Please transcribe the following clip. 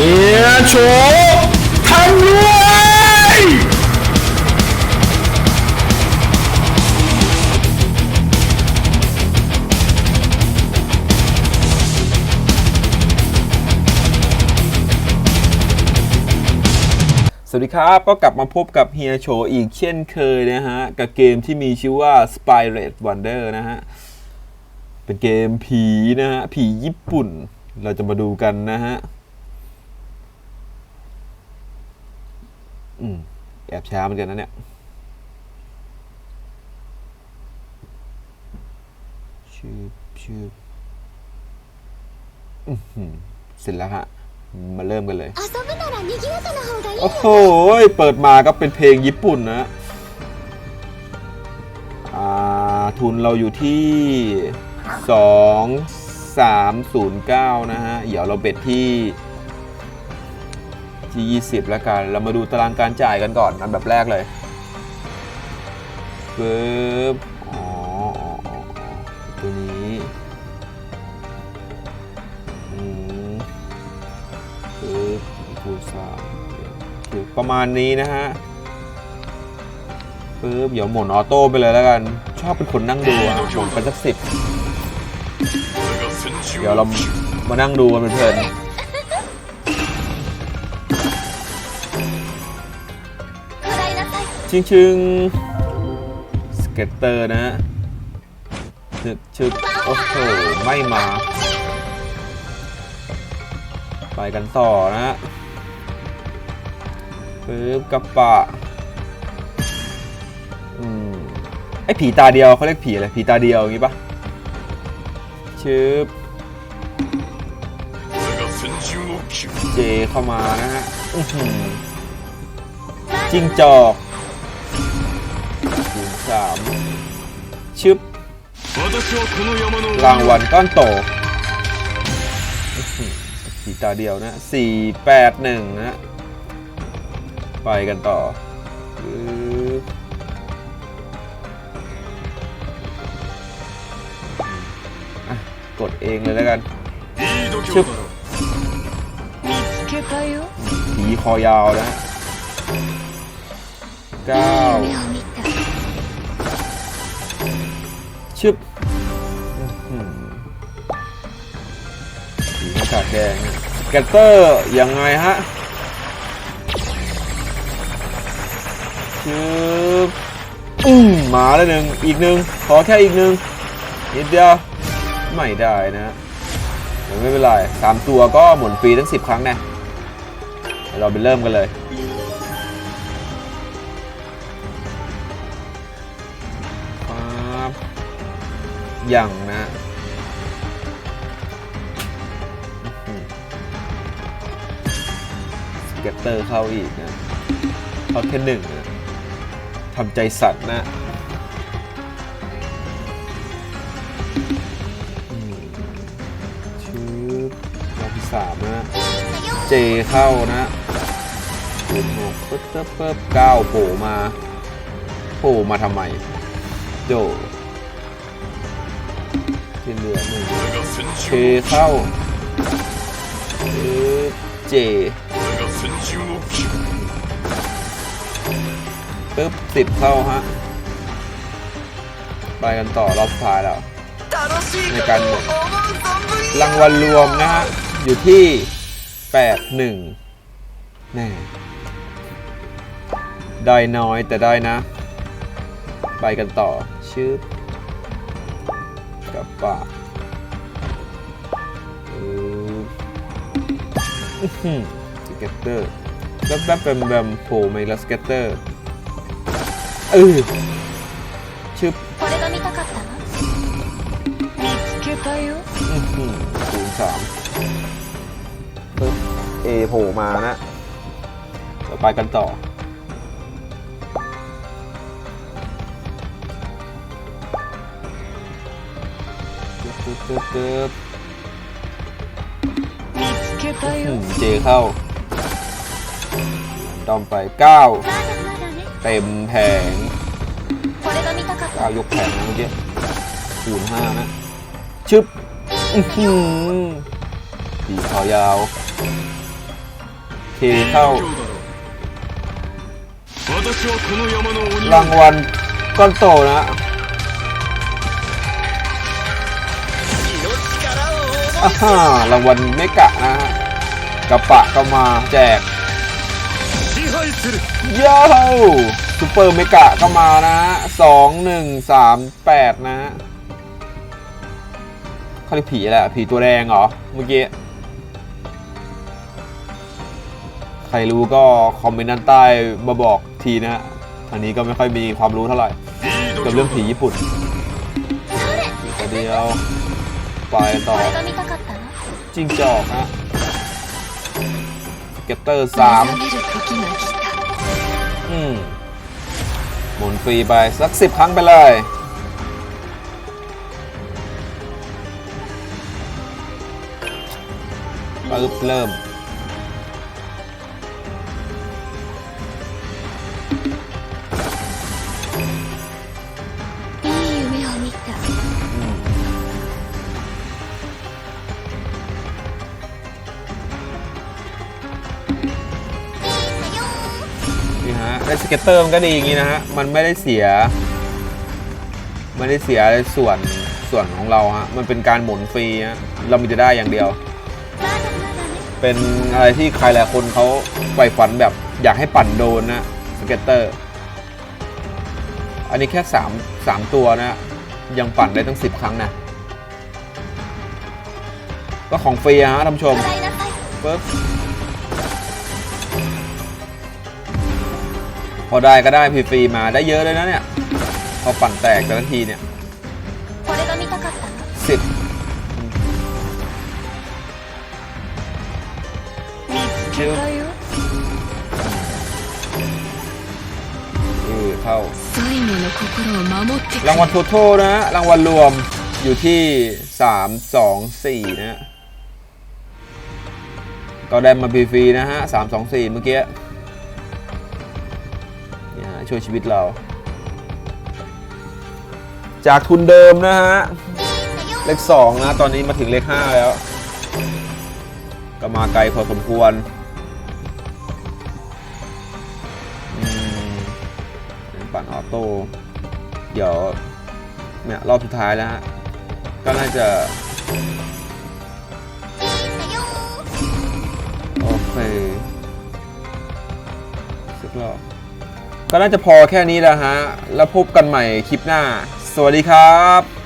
เฮียโฉทำรวยสวัสดีครับ ก็กลับมาพบกับเฮียโฉอีกเช่นเคยนะฮะ กับเกมที่มีชื่อว่า Spy Red Wonder นะฮะ เป็นเกมผีนะฮะ ผีญี่ปุ่น เราจะมาดูกันนะฮะืมแอบช้าเหมือนกันนะเนี่ยชืบชืบเสร็จแล้วฮะ มาเริ่มกันเลย โอ้โห เปิดมาก็เป็นเพลงญี่ปุ่นนะทุนเราอยู่ที่ 2 309 นะฮะ เดี๋ยวเราเบ็ดที่ ที่ 20 แล้วกัน เรามาดูตารางการจ่ายกันก่อน อันแบบแรกเลยปึ๊บอ๋ออ๋ออ๋ออ๋อตัวนี้อืมปึ๊บคูณสามคือประมาณนี้นะฮะปึ๊บเดี๋ยวหมุนออโต้ไปเลยแล้วกัน ชอบเป็นคนนั่งดูอะหมุนไปสักสิบเดี๋ยวเรามานั่งดูกันเพลิน ชิงชิงสเก็ตเตอร์นะฮะชึกชึกโอ้โหไม่มา ไปกันต่อนะฮะปึ๊บกระปะอืมไอผีตาเดียวเขาเรียกผีอะไรผีตาเดียวอย่างงี้ปะชึบเจเข้ามานะฮะจิงจอก สามชึบรางวัลก้อนโตสีตาเดียวนะสี่แปดหนึ่งนะ ไปกันต่อกดเองเลยแล้วกันชึบผีคอยาวนะเก้า ชึบหน้ากากแดงสเกตเตอร์ยังไงฮะชึบอืมมาแล้วหนึ่งอีกหนึ่งขอแค่อีกหนึ่งนิดเดียวไม่ได้นะไม่เป็นไรสามตัวก็หมุนฟรีทั้งสิบครั้งแน่เราไปเริ่มกันเลย อย่างนะสเก็ตเตอร์เข้าอีกนะเข้าแค่หนึ่งนะทำใจสั่นนะชื่อรอบที่สามนะ เจเข้านะหกปึ๊บปึ๊บปึ๊บเก้าโผล่มา โผล่มาทำไมโจที่เหลือหนึ่งเคเข้าปึ๊บเจปึ๊บสิบเข้าฮะ ไปกันต่อรอบสุดท้ายแล้ว ในการหมดรางวัลรวมนะฮะ อยู่ที่8 1แน่ได้น้อยแต่ได้นะ ไปกันต่อชื่อ กับป่าสเก็ตเตอร์แป๊บๆแบมๆโผล่มาอีกแล้วสเก็ตเตอร์เออชึบศูนย์สามเอโผล่มานะ ต่อไปกันต่อึ๊บตึ๊บตึ๊บเจเข้าดอมไปเก้าเต็มแผงเก้ายกแผงเมื่อกี้คูณห้านะ ชึบตีขอยาวเคเข้ารางวัลก้อนโตนะ อาารางวัลเมกะนะฮะกระปะก็มาแจกเย้าซูเปอร์เมกะก็มานะสองหนึ่งสามแปดนะะเขาเรียกผีแหละผีตัวแดงเหรอ เมื่อกี้ ใครรู้ก็คอมเมนต์ด้านใต้มาบอกทีนะฮะอันนี้ก็ไม่ค่อยมีความรู้เท่าไหร่กับเรื่องผีญี่ปุ่นเดียว ปลไยต่อจริงจอกฮะเก็ตเตอร์สามอืมหมุนฟรีไปสักสิบครั้งไปเลยปึ๊บเริ่ม ไอสเก็ตเตอร์มันก็ดีอย่างนี้นะฮะ มันไม่ได้เสีย ไม่ได้เสียส่วนส่วนของเราฮะ มันเป็นการหมุนฟรีฮะ เรามีจะได้อย่างเดียว เป็นอะไรที่ใครหลายคนเขาใฝ่ฝันแบบอยากให้ปั่นโดนนะสเก็ตเตอร์ อันนี้แค่3 3ตัวนะ ยังปั่นได้ตั้ง 10 ครั้งนะ ก็ของฟรีฮะท่านผู้ชมปึ๊บ พอได้ก็ได้ฟรีๆมาได้เยอะเลยนะเนี่ย พอปั่นแตกแต่ละทีเนี่ยสิบคิวอือเข้ารางวัลทัโทนะรางวัลรวมอยู่ที่สามสองสี่นะก็ได้มาฟรีๆนะฮะสามสองสี่เมื่อกี้ ช่วยชีวิตเรา จากทุนเดิมนะฮะ เลข2นะ ตอนนี้มาถึงเลข5แล้ว ก็มาไกลพอสมควรปั่นออโต้ เดี๋ยวเนี่ยรอบสุดท้ายแล้วฮะ ก็น่าจะโอเคสักรอบ ก็น่าจะพอแค่นี้แล้วฮะ แล้วพบกันใหม่คลิปหน้า สวัสดีครับ